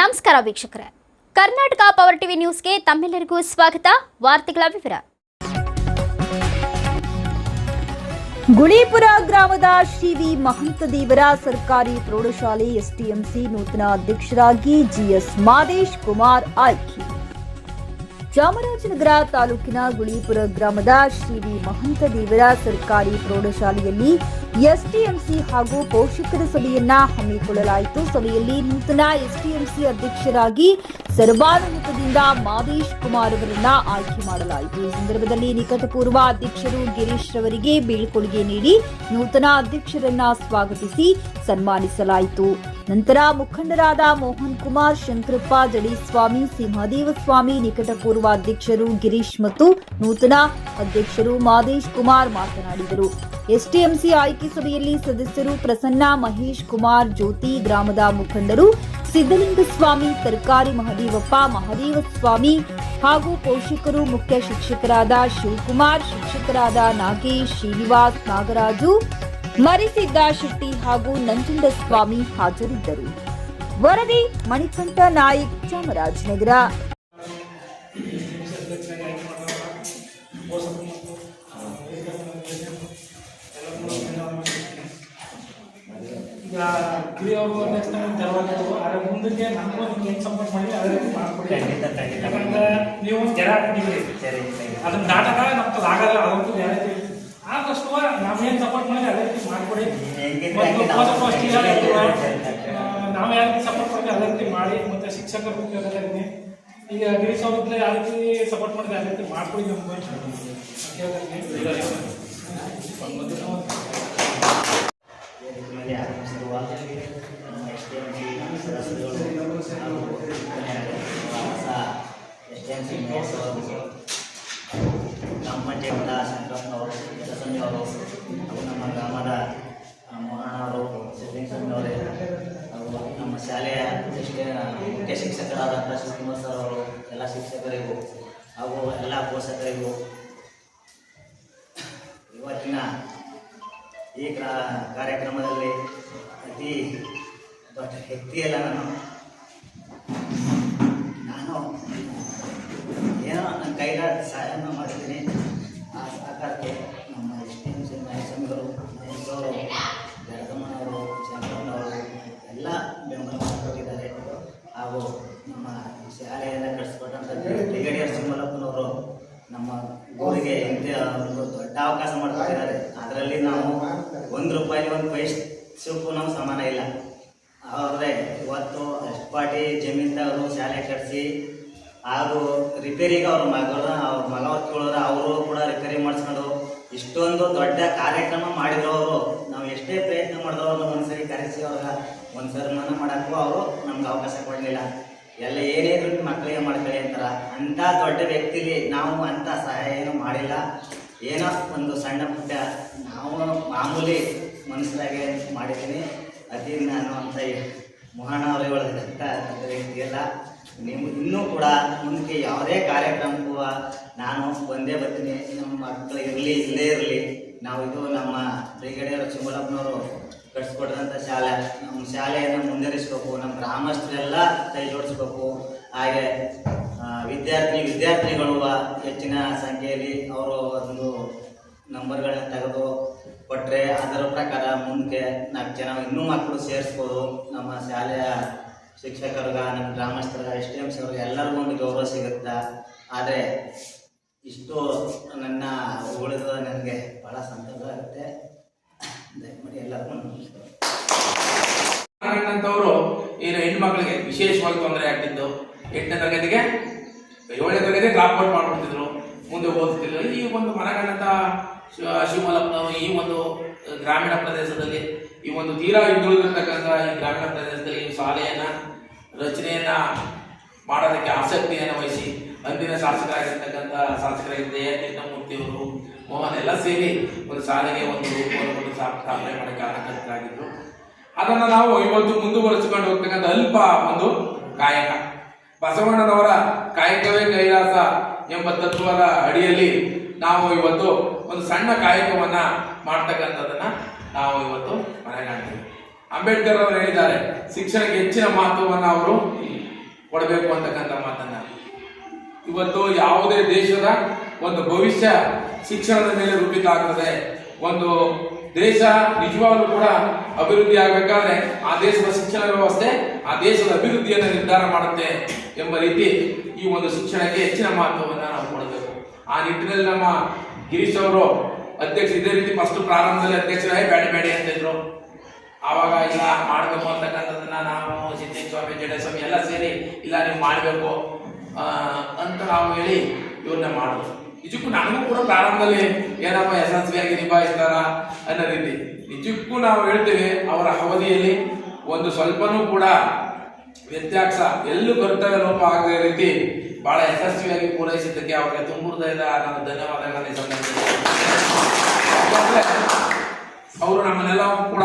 ನಮಸ್ಕಾರ ವೀಕ್ಷಕರೇ. Karnataka power TV ನ್ಯೂಸ್ಗೆ ತಮ್ಮೆಲ್ಲರಿಗೂ ಸ್ವಾಗತ. ವಾರ್ತೆಗಳ ವಿವರ. ಗುಳೀಪುರ ಗ್ರಾಮದ ಶ್ರೀ ವಿ ಮಹಂತದೇವರ ಸರ್ಕಾರಿ ಪ್ರೌಢಶಾಲೆ ಎಸ್ಟಿಎಂಸಿ ನೂತನ ಅಧ್ಯಕ್ಷರಾಗಿ ಜಿಎಸ್ ಮಾದೇಶ್ ಕುಮಾರ್ ಆಯ್ಕೆ. ಚಾಮರಾಜನಗರ ತಾಲೂಕಿನ ಗುಳಿಪುರ ಗ್ರಾಮದ ಶ್ರೀ ವಿ ಮಹಂತದೇವರ ಸರ್ಕಾರಿ ಪ್ರೌಢಶಾಲೆಯಲ್ಲಿ ಎಸ್ಟಿಎಂಸಿ ಹಾಗೂ ಪೋಷಕರ ಸಭೆಯನ್ನ ಹಮ್ಮಿಕೊಳ್ಳಲಾಯಿತು. ಸಭೆಯಲ್ಲಿ ನೂತನ ಎಸ್ಟಿಎಂಸಿ ಅಧ್ಯಕ್ಷರಾಗಿ ಸರ್ವಾನುಮತದಿಂದ ಮಾದೇಶ್ ಕುಮಾರ್ ಅವರನ್ನ ಆಯ್ಕೆ ಮಾಡಲಾಯಿತು. ಈ ಸಂದರ್ಭದಲ್ಲಿ ನಿಕಟಪೂರ್ವ ಅಧ್ಯಕ್ಷರು ಗಿರೀಶ್ ರವರಿಗೆ ಬೀಳ್ಕೊಡುಗೆ ನೀಡಿ ನೂತನ ಅಧ್ಯಕ್ಷರನ್ನ ಸ್ವಾಗತಿಸಿ ಸನ್ಮಾನಿಸಲಾಯಿತು. ನಂತರ ಮುಖಂಡರಾದ ಮೋಹನ್ ಕುಮಾರ್, ಶಂಕರಪ್ಪ, ಜಡಿಸ್ವಾಮಿ, ಸಿಂಹದೇವಸ್ವಾಮಿ, ನಿಕಟಪೂರ್ವ ಅಧ್ಯಕ್ಷರು ಗಿರೀಶ್ ಮತ್ತು ನೂತನ ಅಧ್ಯಕ್ಷರು ಮಾದೇಶ್ ಕುಮಾರ್ ಮಾತನಾಡಿದರು. ಎಸ್ಟಿಎಂಸಿ ಆಯ್ಕೆ ಸಭೆಯಲ್ಲಿ ಸದಸ್ಯರು ಪ್ರಸನ್ನ, ಮಹೇಶ್ ಕುಮಾರ್, ಜ್ಯೋತಿ, ಗ್ರಾಮದ ಮುಖಂಡರು ಸಿದ್ದಲಿಂಗಸ್ವಾಮಿ ಸರ್ಕಾರಿ ಮಹದೇವಪ್ಪ, ಮಹದೇವಸ್ವಾಮಿ ಹಾಗೂ ಪೋಷಕರು ಮುಖ್ಯ ಶಿಕ್ಷಕರಾದ ಶಿವಕುಮಾರ್, ಶಿಕ್ಷಕರಾದ ನಾಗೇಶ್, ಶ್ರೀನಿವಾಸ್ ನಾಗರಾಜು ಮರಿಸಿದ್ದ ಶೆಟ್ಟಿ ಹಾಗೂ ನಂಜುಂಡಸ್ವಾಮಿ ಹಾಜರಿದ್ದರು. ವರದಿ ಮಣಿಕಂಠ ನಾಯಕ್ ಚಾಮರಾಜನಗರ. ಮುಂದಕ್ಕೆ ನಮಗೂ ನಿಮ್ಗೆ ಹೆಂಗೆ ಸಪೋರ್ಟ್ ಮಾಡಿ ಅದೇ ರೀತಿ ಮಾಡ್ಕೊಡಿ ಖಂಡಿತ, ಖಂಡಿತ. ಯಾಕಂದ್ರೆ ನೀವು ಜನ ಅದನ್ನ ದಾಟಕ ನಮ್ಗೆ ಆಗಲ್ಲ ಅದಂತೂ ಗ್ಯಾರಂಟಿ ಆದಷ್ಟು ನಾವೇನು ಸಪೋರ್ಟ್ ಮಾಡಿದ್ರೆ ಅದೇ ರೀತಿ ಮಾಡಿಕೊಡಿ. ಮತ್ತು ಹಂಗೆ ನಾವು ಯಾವ ರೀತಿ ಸಪೋರ್ಟ್ ಮಾಡಿದ್ರೆ ಅದೇ ರೀತಿ ಮಾಡಿ ಮತ್ತೆ ಶಿಕ್ಷಕರು ಕೇಳಿದ್ರೆ ಈಗ ಗಿರೀಶ್ ಅವ್ರಿಗೆ ಯಾವ ರೀತಿ ಸಪೋರ್ಟ್ ಮಾಡಿದ್ರೆ ಅದೇ ರೀತಿ ಮಾಡ್ಕೊಡಿ ನಮ್ಗೆ. ನಮ್ಮ ಜಿಲ್ಲಾ ಸದಸ್ಯರುಗಳು ಶಂಕರಪ್ಪನವರು ಅವರು ಹಾಗೂ ನಮ್ಮ ಗ್ರಾಮದ ಮೋಹನವರು ಸಿದ್ದಲಿಂಗಸ್ವಾಮಿಯವರೇ ಹಾಗೂ ನಮ್ಮ ಶಾಲೆಯ ಮುಖ್ಯ ಶಿಕ್ಷಕರಾದಂಥ ಶಿವಕುಮಾರ್ ಸರ್ ಅವರು, ಎಲ್ಲ ಶಿಕ್ಷಕರಿಗೂ, ಹಾಗೂ ಎಲ್ಲ ಪೋಷಕರಿಗೂ, ಇವತ್ತಿನ ಈ ಕ್ರಾ- ಕಾರ್ಯಕ್ರಮದಲ್ಲಿ ಅತಿ ದೊಡ್ಡ ವ್ಯಕ್ತಿಯಲ್ಲ ನಾನು. ನಾನು ಏನೋ ನನ್ನ ಕೈಲಾದ ಸಹಾಯನ ಅವಕಾಶ ಮಾಡ್ಕೊಟ್ಟಿದ್ದಾರೆ. ಅದರಲ್ಲಿ ನಾವು ಒಂದು ರೂಪಾಯಿ, ಒಂದು ಪೈಸಕ್ಕೂ ನಾವು ಸಮಾನ ಇಲ್ಲ. ಆದರೆ ಇವತ್ತು ಅಷ್ಟು ಪಾಟಿ ಜಮೀನ್ದಾರರು ಅವರು ಶಾಲೆ ಕಟ್ಟಿಸಿ ಹಾಗೂ ರಿಪೇರಿಗೆ ಅವ್ರ ಮಗಳ ಅವ್ರ ಮಗ ಕೇಳಿದ್ರೆ ಅವರು ಕೂಡ ರಿಪೇರಿ ಮಾಡಿಸ್ಕೊಂಡು ಇಷ್ಟೊಂದು ದೊಡ್ಡ ಕಾರ್ಯಕ್ರಮ ಮಾಡಿರೋರು, ನಾವು ಎಷ್ಟೇ ಪ್ರಯತ್ನ ಮಾಡಿದ್ರು ಅವ್ರನ್ನ ಒಂದ್ಸರಿ ಕರೆಸಿ ಅವ್ರಿಗೆ ಒಂದು ಸನ್ಮಾನ ಮಾಡೋಕ್ಕೂ ಅವರು ನಮ್ಗೆ ಅವಕಾಶ ಕೊಡಲಿಲ್ಲ. ಎಲ್ಲ ಏನೇ ದುಡ್ಡು ಮಕ್ಕಳಿಗೆ ಮಾಡ್ಕೊಳ್ಳಿ ಅಂತಾರ. ಅಂಥ ದೊಡ್ಡ ವ್ಯಕ್ತಿಲಿ ನಾವು ಅಂಥ ಸಹಾಯ ಏನು ಮಾಡಿಲ್ಲ. ಏನೋ ಒಂದು ಸಣ್ಣ ಪುಟ್ಟ ನಾವು ಮಾಮೂಲಿ ಮನುಷ್ಯರಾಗೆ ಮಾಡಿದ್ದೀನಿ. ಅದೇ ನಾನು ಅಂತ ಮೋಹಣ ಒಳಗಂತ ನೀವು ಇನ್ನೂ ಕೂಡ ಮುಂದಕ್ಕೆ ಯಾವುದೇ ಕಾರ್ಯಕ್ರಮಕ್ಕೂ ನಾನು ಬಂದೇ ಬರ್ತೀನಿ. ನಮ್ಮ ಮಕ್ಕಳು ಇರಲಿ, ಇಲ್ಲೇ ಇರಲಿ. ನಾವು ಇದು ನಮ್ಮ ಬ್ರಿಗೇಡಿಯರ್ ಚಿಮ್ಮಲಪ್ಪನವರು ಕಟ್ಸ್ಕೊಟ್ಟಂಥ ಶಾಲೆ. ನಮ್ಮ ಶಾಲೆಯನ್ನು ಮುಂದುವರಿಸ್ಬೇಕು. ನಮ್ಮ ಗ್ರಾಮಸ್ಥರೆಲ್ಲ ಕೈ ಜೋಡಿಸ್ಬೇಕು. ಹಾಗೆ ವಿದ್ಯಾರ್ಥಿ ವಿದ್ಯಾರ್ಥಿಗಳು ಹೆಚ್ಚಿನ ಸಂಖ್ಯೆಯಲ್ಲಿ ಅವರು ಒಂದು ನಂಬರ್ಗಳನ್ನ ತೆಗೆದು ಕೊಟ್ಟರೆ ಅದರ ಪ್ರಕಾರ ಮುಂದೆ ನಾಲ್ಕು ಜನ ಇನ್ನೂ ಮಕ್ಕಳು ಸೇರಿಸ್ಬೋದು. ನಮ್ಮ ಶಾಲೆಯ ಶಿಕ್ಷಕರ್ಗ ನಮ್ಮ ಗ್ರಾಮಸ್ಥರ ಎಸ್ ಡಿ ಎಂ ಸಿ ಅವ್ರಿಗೆ ಎಲ್ಲರಿಗೂ ಒಂದು ಗೌರವ ಸಿಗುತ್ತಾ. ಆದರೆ ಇಷ್ಟು ನನ್ನ ಉಳಿದ ನನಗೆ ಭಾಳ ಸಂತೋಷ ಆಗುತ್ತೆ. ದಯಮಾಡಿ ಎಲ್ಲರಿಗೂ ನಮಸ್ಕಾರ ಏನು ಹೆಣ್ಮಕ್ಳಿಗೆ ವಿಶೇಷವಾಗಿ ತೊಂದರೆ ಆಗ್ತಿದ್ದು. ಎಂಟನೇ ತರಗತಿಗೆ ತರಗತಿ ಡ್ರಾಪ್ ಔಟ್ ಮಾಡ್ಬಿಡ್ತಿದ್ರು, ಮುಂದೆ ಓದ್ತಿದ್ರು ಈ ಒಂದು ಮನಗಂಡಂತ ಶಿವಮಲ್ಲಪ್ಪನವರು ಈ ಒಂದು ಗ್ರಾಮೀಣ ಪ್ರದೇಶದಲ್ಲಿ, ಈ ಒಂದು ತೀರಾ ಹಿಂದುಳಿದಿರ್ತಕ್ಕಂಥ ಈ ಗ್ರಾಮೀಣ ಪ್ರದೇಶದಲ್ಲಿ ಈ ಶಾಲೆಯನ್ನ, ರಚನೆಯನ್ನ ಮಾಡೋದಕ್ಕೆ ಆಸಕ್ತಿಯನ್ನು ವಹಿಸಿ, ಅಂದಿನ ಶಾಸಕರಾಗಿರ್ತಕ್ಕಂಥ ಶಾಸಕರಾಗಿದ್ದ ಎ. ಕೃಷ್ಣಮೂರ್ತಿಯವರು ಮೋಹನ್ ಎಲ್ಲ ಸೇರಿ ಒಂದು ಶಾಲೆಗೆ ಒಂದು ರೂಪವನ್ನು ಸ್ಥಾಪನೆ ಮಾಡೋಕ್ಕೆ ಕಾರಣಕರ್ತರಾಗಿದ್ರು ಅದನ್ನ ನಾವು ಇವತ್ತು ಮುಂದುವರೆಸಿಕೊಂಡು ಹೋಗ್ತಕ್ಕಂಥ ಅಲ್ಪ ಒಂದು ಕಾಯಕ. ಬಸವಣ್ಣನವರ ಕಾಯಕವೇ ಕೈಲಾಸ ಎಂಬ ತತ್ವದ ಅಡಿಯಲ್ಲಿ ನಾವು ಇವತ್ತು ಒಂದು ಸಣ್ಣ ಕಾಯಕವನ್ನ ಮಾಡ್ತಕ್ಕಂಥದ್ದನ್ನ ನಾವು ಇವತ್ತು ಮನೆಗಾಣ್ತೀವಿ ಅಂಬೇಡ್ಕರ್ ಅವರು ಹೇಳಿದ್ದಾರೆ, ಶಿಕ್ಷಣಕ್ಕೆ ಹೆಚ್ಚಿನ ಮಹತ್ವವನ್ನು ಅವರು ಕೊಡಬೇಕು ಅಂತಕ್ಕಂಥ ಮಾತನ್ನ. ಇವತ್ತು ಯಾವುದೇ ದೇಶದ ಒಂದು ಭವಿಷ್ಯ ಶಿಕ್ಷಣದ ಮೇಲೆ ರೂಪಿತ ಆಗ್ತದೆ, ಒಂದು ದೇಶ ನಿಜವಾಗ್ಲೂ ಕೂಡ ಅಭಿವೃದ್ಧಿ ಆಗಬೇಕಾದ್ರೆ ಆ ದೇಶದ ಶಿಕ್ಷಣ ವ್ಯವಸ್ಥೆ, ಆ ದೇಶದ ಅಭಿವೃದ್ಧಿಯನ್ನು ನಿರ್ಧಾರ ಮಾಡುತ್ತೆ ಎಂಬ ರೀತಿ ಈ ಒಂದು ಶಿಕ್ಷಣಕ್ಕೆ ಹೆಚ್ಚಿನ ಮಹತ್ವವನ್ನು ನಾವು ಕೊಡಬೇಕು. ಆ ನಿಟ್ಟಿನಲ್ಲಿ ನಮ್ಮ ಗಿರೀಶ್ ಅವರು ಅಧ್ಯಕ್ಷ ಇದೇ ರೀತಿ ಫಸ್ಟ್ ಪ್ರಾರಂಭದಲ್ಲಿ ಅಧ್ಯಕ್ಷರಾಗಿ ಬೇಡ ಬೇಡ ಅಂತಿದ್ರು ಆವಾಗ ಇಲ್ಲ, ಮಾಡಬೇಕು ಅಂತಕ್ಕಂಥದ್ದನ್ನ ನಾವು ಸಿದ್ದೇಶ್ವಾಮಿ ಜಡೇಸ್ವಾಮಿ ಎಲ್ಲ ಸೇರಿ ಇಲ್ಲ, ನೀವು ಮಾಡಬೇಕು ಅಂತ ನಾವು ಹೇಳಿ ಇವ್ರನ್ನ ಮಾಡೋದು ನಿಜಕ್ಕೂ ನನಗೂ ಕೂಡ ಪ್ರಾರಂಭದಲ್ಲಿ ಏನಪ್ಪ ಯಶಸ್ವಿಯಾಗಿ ನಿಭಾಯಿಸ್ತಾರ ಅನ್ನೋ ರೀತಿ. ನಿಜಕ್ಕೂ ನಾವು ಹೇಳ್ತೇವೆ, ಅವರ ಅವಧಿಯಲ್ಲಿ ಒಂದು ಸ್ವಲ್ಪನೂ ಕೂಡ ವ್ಯತ್ಯಾಸ ಎಲ್ಲೂ ಕರ್ತವ್ಯ ಲೋಪ ಆಗದ ರೀತಿ ಬಹಳ ಯಶಸ್ವಿಯಾಗಿ ಪೂರೈಸಿದ್ದಕ್ಕೆ ಅವರಿಗೆ ತುಂಬ ಹೃದಯದ ನಾನು ಧನ್ಯವಾದಗಳನ್ನು ಅವರು ನಮ್ಮನ್ನೆಲ್ಲವೂ ಕೂಡ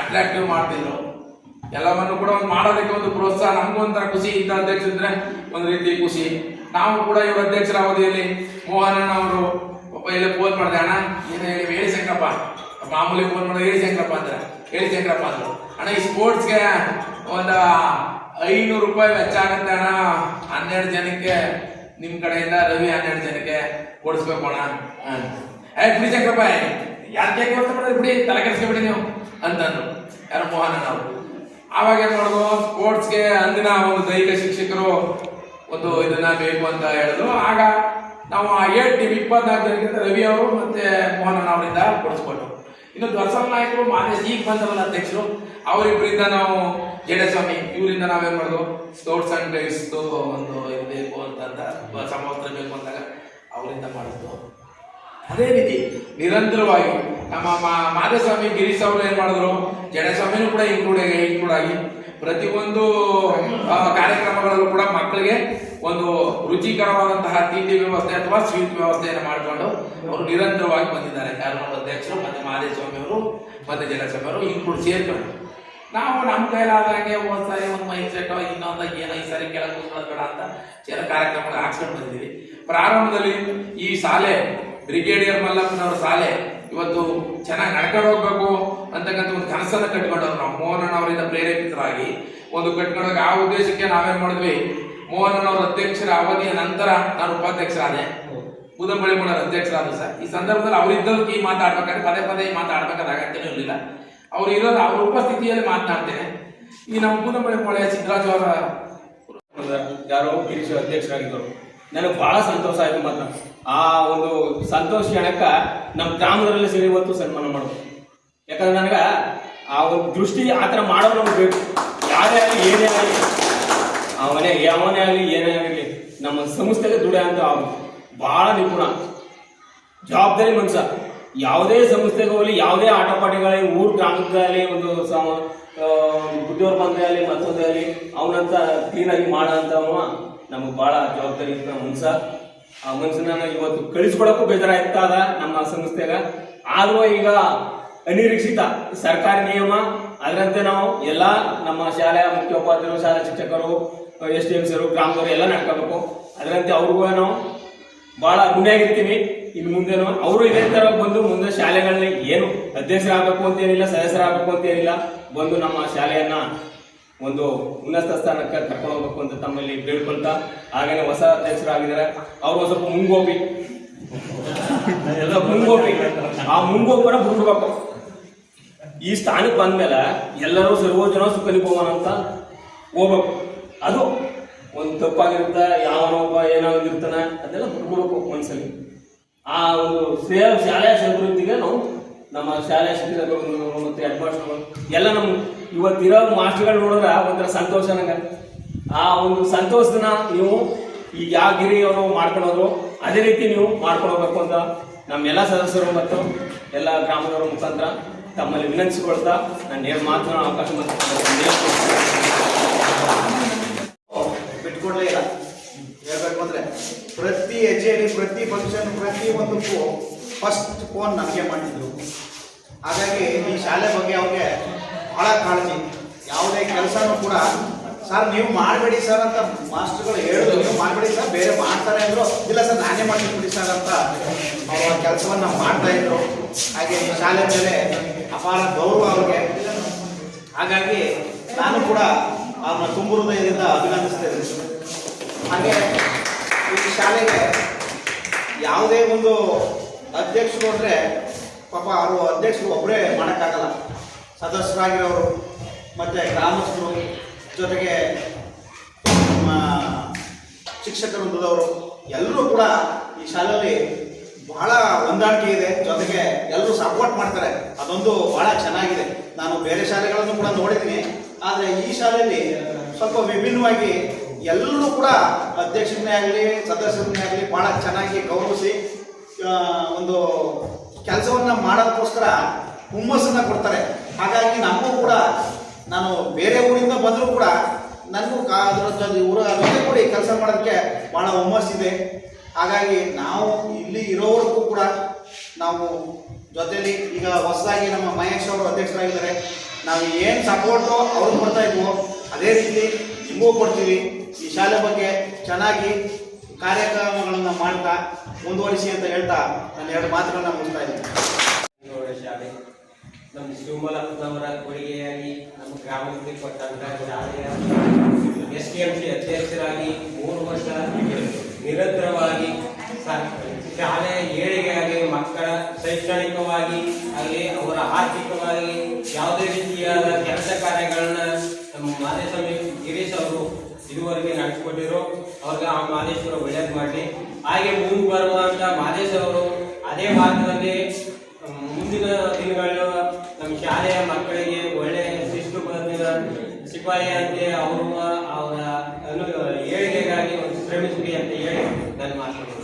ಅಟ್ರಾಕ್ಟಿವ್ ಮಾಡ್ತಿದ್ರು. ಎಲ್ಲವನ್ನು ಕೂಡ ಒಂದು ಮಾಡೋದಕ್ಕೆ ಒಂದು ಪ್ರೋತ್ಸಾಹ, ನಮಗೂ ಒಂಥರ ಖುಷಿ. ಇಂಥ ಅಧ್ಯಕ್ಷ ಒಂದು ರೀತಿ ಖುಷಿ. ನಾವು ಕೂಡ ಇವರು ಅಧ್ಯಕ್ಷರ ಅವಧಿಯಲ್ಲಿ ಮೋಹನ್ ಅವರು ಎಲ್ಲ ಫೋನ್ ಮಾಡಿದೆ. ಅಣ್ಣ, ಏನು ಹೇಳಿ ಹೇಳಿ ಶಂಕರಪ್ಪ. ಮಾಮೂಲಿ ಫೋನ್ ಮಾಡಿದ್ರೆ ಹೇಳಿ ಶಂಕರಪ್ಪ ಅಂದ್ರೆ ಹೇಳಿ ಶಂಕರಪ್ಪ ಅಂದ್ರು. ಅಣ್ಣ, ಈ ಸ್ಪೋರ್ಟ್ಸ್ಗೆ ಒಂದು ಐನೂರು ರೂಪಾಯಿ ವೆಚ್ಚ ಆಗುತ್ತೆ ಅಣ್ಣ. ಹನ್ನೆರಡು ಜನಕ್ಕೆ ನಿಮ್ಮ ಕಡೆಯಿಂದ ರವಿ ಹನ್ನೆರಡು ಜನಕ್ಕೆ ಕೊಡಿಸ್ಬೇಕು ಅಣ್ಣ. ಏ, ಬಿಡಿ ಶಂಕರಪ್ಪ ಯಾಕೆ ಮಾಡಿದ್ರೆ ಬಿಡಿ? ತಲೆ ಕೆಡಿಸ್ಕೊಬಿಡಿ ನೀವು ಅಂತಂದ್ರು. ಯಾರು ಮೋಹನ್ ಅವರು. ಆವಾಗ ಏನ್ ಮಾಡೋದು? ಸ್ಪೋರ್ಟ್ಸ್ಗೆ ಅಂದಿನ ಒಂದು ದೈಹಿಕ ಶಿಕ್ಷಕರು ಒಂದು ಇದನ್ನ ಬೇಕು ಅಂತ ಹೇಳಿದ್ರು. ಆಗ ನಾವು ಆ ಏಟ್ ಟೀಮ್ ಇಪ್ಪತ್ನಾಲ್ಕು ಜನಕ್ಕಿಂತ ರವಿ ಅವರು ಮತ್ತೆ ಮೋಹನ್ ಅವರಿಂದ ಕೊಡಿಸ್ಕೊಟ್ರು ಇನ್ನು ದರ್ಶನ್ ನಾಯಕರು, ಮಾನ್ಯ ಈಗ ಬಂದವಲ್ಲ ಅಧ್ಯಕ್ಷರು, ಅವರಿಬ್ಬರಿಂದ ನಾವು ಜಡಸ್ವಾಮಿ, ಇವರಿಂದ ನಾವೇನ್ ಮಾಡೋದು? ಸ್ಕೌಟ್ಸ್ ಅಂಡ್ ಗೈಡ್ಸ್ ಒಂದು ಇದು ಬೇಕು ಅಂತಂದ ಸಮವಸ್ತ್ರ ಬೇಕು ಅಂದಾಗ ಅವರಿಂದ ಮಾಡಿದ್ದು ಅದೇ ರೀತಿ ನಿರಂತರವಾಗಿ ನಮ್ಮ ಮಾ- ಮಾಧವಸ್ವಾಮಿ ಗಿರೀಶ್ ಅವರು ಏನ್ ಮಾಡಿದ್ರು? ಜಡಸ್ವಾಮಿನೂ ಕೂಡ ಇನ್ಕ್ಲೂಡ್ ಇನ್ಕ್ಲೂಡ್ ಆಗಿ. ಪ್ರತಿಯೊಂದು ಕಾರ್ಯಕ್ರಮಗಳಲ್ಲೂ ಕೂಡ ಮಕ್ಕಳಿಗೆ ಒಂದು ರುಚಿಕರವಾದಂತಹ ತಿಂಡಿ ವ್ಯವಸ್ಥೆ ಅಥವಾ ಸ್ವೀಟ್ ವ್ಯವಸ್ಥೆಯನ್ನು ಮಾಡಿಕೊಂಡು ಅವರು ನಿರಂತರವಾಗಿ ಬಂದಿದ್ದಾರೆ. ಕಾರ್ಯಕ್ರಮದ ಅಧ್ಯಕ್ಷರು, ಮತ್ತೆ ಮಾದೇಸ್ವಾಮಿ ಅವರು, ಮತ್ತೆ ಜನಸಭೆಯವರು ಅವರು ಕೂಡ ಸೇರ್ಕೊಂಡು. ನಾವು ನಮ್ಮ ಕೈಲಾದಾಗೆ ಒಂದು ಸಾರಿ ಒಂದು ಮೈಕ್ ಸೆಟ್ ಇನ್ನೊಂದು ಏನೋ ಈ ಸಾರಿ ಕೆಳಗೆ ಬೇಡ ಅಂತ ಜನ ಕಾರ್ಯಕ್ರಮಗಳು ಹಾಕ್ಸ್ಕೊಂಡು ಬಂದಿದ್ದೀವಿ. ಪ್ರಾರಂಭದಲ್ಲಿ ಈ ಶಾಲೆ, ಬ್ರಿಗೇಡಿಯರ್ ಮಲ್ಲಪ್ಪನವರ ಶಾಲೆ ಇವತ್ತು ಚೆನ್ನಾಗಿ ನಡ್ಕೊಂಡು ಹೋಗ್ಬೇಕು. ಅಂತಕ್ಕಂಥ ಒಂದು ಕನಸನ್ನ ಕಟ್ಕೊಂಡವ್ರು ನಾವು. ಮೋಹನ್ ಅವರಿಂದ ಪ್ರೇರೇಪಿತರಾಗಿ ಒಂದು ಕಟ್ಕೊಂಡಾಗ ಆ ಉದ್ದೇಶಕ್ಕೆ ನಾವೇನ್ ಮಾಡಿದ್ವಿ? ಮೋಹನ್ ಅವರ ಅಧ್ಯಕ್ಷರ ಅವಧಿಯ ನಂತರ ನಾನು ಉಪಾಧ್ಯಕ್ಷರಾದೆ. ಬುದಂಬಳಿ ಮಾಡೋರು ಅಧ್ಯಕ್ಷರಾದ್ರು ಸರ್ ಈ ಸಂದರ್ಭದಲ್ಲಿ ಅವರಿದ್ದವ್ರಿಗೆ ಈ ಮಾತಾಡ್ಬೇಕಾದ್ರೆ ಪದೇ ಪದೇ ಮಾತಾಡ್ಬೇಕಾದ ಅಗತ್ಯನೂ ಇರಲಿಲ್ಲ. ಅವ್ರು ಇರೋದು ಅವ್ರ ಉಪಸ್ಥಿತಿಯಲ್ಲಿ ಮಾತನಾಡ್ತೇನೆ ಈ ನಮ್ಮ ಕುದಂಬಳಿ ಮೊಳೆಯ ಸಿದ್ದರಾಜು ಅವರ ಯಾರೋ ಗಿರೀಶ್ ಅಧ್ಯಕ್ಷರಾಗಿದ್ದರು. ನನಗೆ ಬಹಳ ಸಂತೋಷ ಆಯ್ತು ಮಾತ್ರ. ಆ ಒಂದು ಸಂತೋಷ ಹೇಳಕ್ಕ ನಮ್ಮ ಗ್ರಾಮದಲ್ಲಿ ಸೇರಿ ಇವತ್ತು ಸನ್ಮಾನ ಮಾಡೋದು. ಯಾಕಂದ್ರೆ ನನಗ ಆ ಒಂದು ದೃಷ್ಟಿ ಆ ಥರ ಮಾಡೋರು ನಮ್ಗೆ ಬೇಕು. ಯಾರೇ ಆಗಲಿ ಏನೇ ಆಗಲಿ ಅವನೇ ಯಾವನೇ ಆಗಲಿ ಏನೇ ಆಗಲಿ ನಮ್ಮ ಸಂಸ್ಥೆಗೆ ದುಡ ಅಂತ ಬಹಳ ನಿಪುಣ. ಜವಾಬ್ದಾರಿ ಮನುಷ್ಯ. ಯಾವುದೇ ಸಂಸ್ಥೆಗೆ ಹೋಗಲಿ ಯಾವುದೇ ಆಟ ಪಾಠಗಳಾಗಲಿ ಊರು ಗ್ರಾಮದಲ್ಲಿ ಒಂದು ಸಮ ಆ, ಬುದ್ಧಿವರ್ ಬಂದ್ರೆ ಆಗಲಿ ಆಗಲಿ ಅವನಂತ ಕ್ಲೀನಾಗಿ ಮಾಡೋ ಅಂತವ ನಮಗೆ ಭಾಳ ಜವಾಬ್ದಾರಿ ಇದ್ದ ಮನುಷ್ಯ. ಆ ಮನುಷ್ಯನ ಇವತ್ತು ಕಳಿಸ್ಕೊಡಕ್ಕೂ ಬೇಜಾರಾಯ್ತದ ನಮ್ಮ ಸಂಸ್ಥೆಗ. ಆದ್ರೂ ಈಗ ಅನಿರೀಕ್ಷಿತ ಸರ್ಕಾರಿ ನಿಯಮ, ಅದರಂತೆ ನಾವು ಎಲ್ಲ ನಮ್ಮ ಶಾಲೆಯ ಮುಖ್ಯೋಪಾಧ್ಯಾಯರು ಶಾಲಾ ಶಿಕ್ಷಕರು ಎಸ್ ಡಿ ಎಂ ಸಿರು ಗ್ರಾಮದವರು ಎಲ್ಲ ನಡ್ಕೋಬೇಕು. ಅದರಂತೆ ಅವ್ರಿಗೂ ನಾವು ಬಹಳ ಋಣಿಯಾಗಿರ್ತೀವಿ ಇನ್ನು ಮುಂದೆನೂ ಅವರು ಇದೇ ತರ ಬಂದು ಮುಂದೆ ಶಾಲೆಗಳಲ್ಲಿ ಏನು ಅಧ್ಯಕ್ಷರಾಗಬೇಕು ಅಂತ ಏನಿಲ್ಲ, ಸದಸ್ಯರಾಗಬೇಕು ಅಂತ ಏನಿಲ್ಲ, ಬಂದು ನಮ್ಮ ಶಾಲೆಯನ್ನ ಒಂದು ಉನ್ನತ ಸ್ಥಾನಕ್ಕೆ ಕರ್ಕೊಂಡು ಹೋಗ್ಬೇಕು ಅಂತ ತಮ್ಮಲ್ಲಿ ಬೇಡ್ಕೊಳ್ತಾ, ಹಾಗೇನೆ ಹೊಸ ಅಧ್ಯಕ್ಷರಾಗಿದ್ದಾರೆ. ಅವರು ಸ್ವಲ್ಪ ಮುಂಗೋಪಿ. ಎಲ್ಲ ಮುಂಗೋಪಿ. ಆ ಮುಂಗೋಪನ ಬಿಟ್ಬಿಡ್ಬೇಕು. ಈ ಸ್ಥಾನಕ್ಕೆ ಬಂದ ಮೇಲೆ ಎಲ್ಲರೂ ಸರ್ವೋಜನ ಸುಖ ನಿಭವನ ಅಂತ ಹೋಗ್ಬೇಕು. ಅದು ಒಂದು ತಪ್ಪಾಗಿರುತ್ತೆ, ಯಾವನೋ ಒಬ್ಬ ಏನೋ ಇರ್ತಾನೆ ಅದೆಲ್ಲ ಬಿಟ್ಬಿಡ್ಬೇಕು ಸಲ ಆ ಒಂದು ಶ್ರೇಯ ಶಾಲೆಯ ಅಭಿವೃದ್ಧಿಗೆ ನಾವು ನಮ್ಮ ಶಾಲೆಯ ಶಿಕ್ಷಕರು ಮತ್ತೆ ಹೆಡ್ ಮಾಸ್ಟರ್ಗಳು ಎಲ್ಲ ನಮ್ಮ ಇವತ್ತಿರೋ ಮಾಸ್ಟರ್ಗಳು ನೋಡಿದ್ರೆ ಒಂಥರ ಸಂತೋಷ ನಂಗೆ. ಆ ಒಂದು ಸಂತೋಷನ ನೀವು ಈಗ ಯಾವ ಗಿರಿಯವರು ಮಾಡ್ಕೊಳೋರು ಅದೇ ರೀತಿ ನೀವು ಮಾಡ್ಕೊಳ್ಬೇಕು ಅಂತ ನಮ್ಮೆಲ್ಲ ಸದಸ್ಯರು ಮತ್ತು ಎಲ್ಲ ಗ್ರಾಮದವರ ಮುಖಾಂತರ ತಮ್ಮಲ್ಲಿ ವಿನಂತಿಸಿಕೊಳ್ತಾ ನಾನು ಮಾತನಾಡೋ ಅವಕಾಶ ಬಿಟ್ಕೊಡ್ಲೇ ಇಲ್ಲ. ಹೇಳ್ಬೇಕು ಅಂದ್ರೆ ಪ್ರತಿ ಹೆಜ್ಜೆಯಲ್ಲಿ ಪ್ರತಿ ಫಂಕ್ಷನ್ ಪ್ರತಿ ಒಂದಕ್ಕೂ ಫಸ್ಟ್ ಫೋನ್ ನಮಗೆ ಮಾಡಿದ್ರು. ಹಾಗಾಗಿ ಈ ಶಾಲೆ ಬಗ್ಗೆ ಅವ್ರಿಗೆ ಬಹಳ ಕಾಳಜಿ. ಯಾವುದೇ ಕೆಲಸನೂ ಕೂಡ, ಸರ್, ನೀವು ಮಾಡಬೇಡಿ ಸರ್ ಅಂತ ಮಾಸ್ಟರ್ಗಳು ಹೇಳಿದ್ರು. ನೀವು ಮಾಡಬೇಡಿ ಸರ್, ಬೇರೆ ಮಾಡ್ತಾರೆ ಅಂದ್ರು, ಇಲ್ಲ ಸರ್, ನಾನೇ ಮಾಡ್ತೀನಿ ಸರ್ ಅಂತ ಅವರ ಕೆಲಸವನ್ನು ಮಾಡ್ತಾ ಇದ್ರು. ಹಾಗೆ ಶಾಲೆ ಮೇಲೆ ಅಪಾರ ಗೌರವ ಅವ್ರಿಗೆ. ಹಾಗಾಗಿ ನಾನು ಕೂಡ ಅವ್ರನ್ನ ತುಂಬ ಹೃದಯದಿಂದ ಅಭಿನಂದಿಸ್ತಾ ಇದ್ದೀನಿ ಹಾಗೆ ಈ ಶಾಲೆಗೆ ಯಾವುದೇ ಒಂದು ಅಧ್ಯಕ್ಷರು ಅಂದರೆ ಪಾಪ ಅವರು ಅಧ್ಯಕ್ಷರು ಒಬ್ಬರೇ ಮಾಡೋಕ್ಕಾಗಲ್ಲ. ಸದಸ್ಯರಾಗಿರೋರು, ಮತ್ತು ಗ್ರಾಮಸ್ಥರು, ಜೊತೆಗೆ ನಮ್ಮ ಶಿಕ್ಷಕ ವೃಂದದವರು ಎಲ್ಲರೂ ಕೂಡ ಈ ಶಾಲೆಯಲ್ಲಿ ಬಹಳ ಹೊಂದಾಣಿಕೆ ಇದೆ. ಜೊತೆಗೆ ಎಲ್ಲರೂ ಸಪೋರ್ಟ್ ಮಾಡ್ತಾರೆ. ಅದೊಂದು ಬಹಳ ಚೆನ್ನಾಗಿದೆ. ನಾನು ಬೇರೆ ಶಾಲೆಗಳನ್ನು ಕೂಡ ನೋಡಿದ್ದೀನಿ. ಆದರೆ ಈ ಶಾಲೆಯಲ್ಲಿ ಸ್ವಲ್ಪ ವಿಭಿನ್ನವಾಗಿ ಎಲ್ಲರೂ ಕೂಡ ಅಧ್ಯಕ್ಷರನ್ನೇ ಆಗಲಿ, ಸದಸ್ಯರನ್ನೇ ಆಗಲಿ ಬಹಳ ಚೆನ್ನಾಗಿ ಗೌರವಿಸಿ ಒಂದು ಕೆಲಸವನ್ನು ಮಾಡೋದಕ್ಕೋಸ್ಕರ ಹುಮ್ಮಸ್ಸನ್ನು ಕೊಡ್ತಾರೆ. ಹಾಗಾಗಿ ನಮಗೂ ಕೂಡ, ನಾನು ಬೇರೆ ಊರಿಂದ ಬಂದರೂ ಕೂಡ ನನಗೂ ಕಾ ಅದರ ಊರ ಜೊತೆ ಕೂಡಿ ಕೆಲಸ ಮಾಡೋದಕ್ಕೆ ಭಾಳ ಹುಮ್ಮಸ್ಸಿದೆ. ಹಾಗಾಗಿ ನಾವು ಇಲ್ಲಿ ಇರೋವರೆಗೂ ಕೂಡ ನಾವು ಜೊತೆಲಿ ಈಗ ಹೊಸದಾಗಿ ನಮ್ಮ ಮಹೇಶ್ ಅವರು ಅಧ್ಯಕ್ಷರಾಗಿದ್ದಾರೆ. ನಾವು ಏನು ಸಪೋರ್ಟು ಅವ್ರು ಕೊಡ್ತಾ ಇದ್ವೋ, ಅದೇ ರೀತಿ ನಿಮಗೂ ಕೊಡ್ತೀವಿ. ಈ ಶಾಲೆ ಬಗ್ಗೆ ಚೆನ್ನಾಗಿ ಕಾರ್ಯಕ್ರಮಗಳನ್ನು ಮಾಡ್ತಾ ಮುಂದುವರಿಸಿ ಅಂತ ಹೇಳ್ತಾ ನಾನು ಎರಡು ಮಾತುಗಳನ್ನ ಮುಗಿಸ್ತಾ ಇದ್ದೀನಿ. ಶಾಲೆ. ನಮ್ಮ ಶಿವಮಲಪ್ಪನವರ ಕೊಡುಗೆಯಾಗಿ ನಮ್ಮ ಗ್ರಾಮಕ್ಕೆ ಕೊಟ್ಟಂತಹ ಶಾಲೆಯ ಎಸ್ ಟಿ ಎಂ ಸಿ ಅಧ್ಯಕ್ಷರಾಗಿ ಮೂರು ವರ್ಷ ನಿರಂತರವಾಗಿ ಸ- ಶಾಲೆಯ ಆಗಲಿ ಮಕ್ಕಳ ಶೈಕ್ಷಣಿಕವಾಗಿ ಆಗಲಿ ಅವರ ಆರ್ಥಿಕವಾಗಿ ಯಾವುದೇ ರೀತಿಯಾದ ಕೆಲಸ ಕಾರ್ಯಗಳನ್ನ ನಮ್ಮ ಮಾದೇಶ್ವರ ಗಿರೀಶ್ ಅವರು ಇದುವರೆಗೆ ನಡೆಸಿಕೊಟ್ಟಿರೋ ಅವ್ರಿಗೆ ಆ ಮಾದೇಶ್ವರ ಒಳ್ಳೇದು ಮಾಡಲಿ. ಹಾಗೆ ಮುಂದೆ ಬರುವಂತ ಮಾದೇಶ್ ಅವರು ಅದೇ ಮಾರ್ಗದಲ್ಲಿ ಮುಂದಿನ ದಿನಗಳು ನಮ್ಮ ಶಾಲೆಯ ಮಕ್ಕಳಿಗೆ ಒಳ್ಳೆಯ ಶಿಸ್ತು ಬಂದಿದ ಸಿಪಾಯಿ ಅಂತೆ ಅವರು, ಅವರ ಏಳಿಗೆಗಾಗಿ ಒಂದು ಶ್ರಮಿಸಲಿ ಅಂತ ಹೇಳಿ ನನ್ನ ಮಾತನ್ನು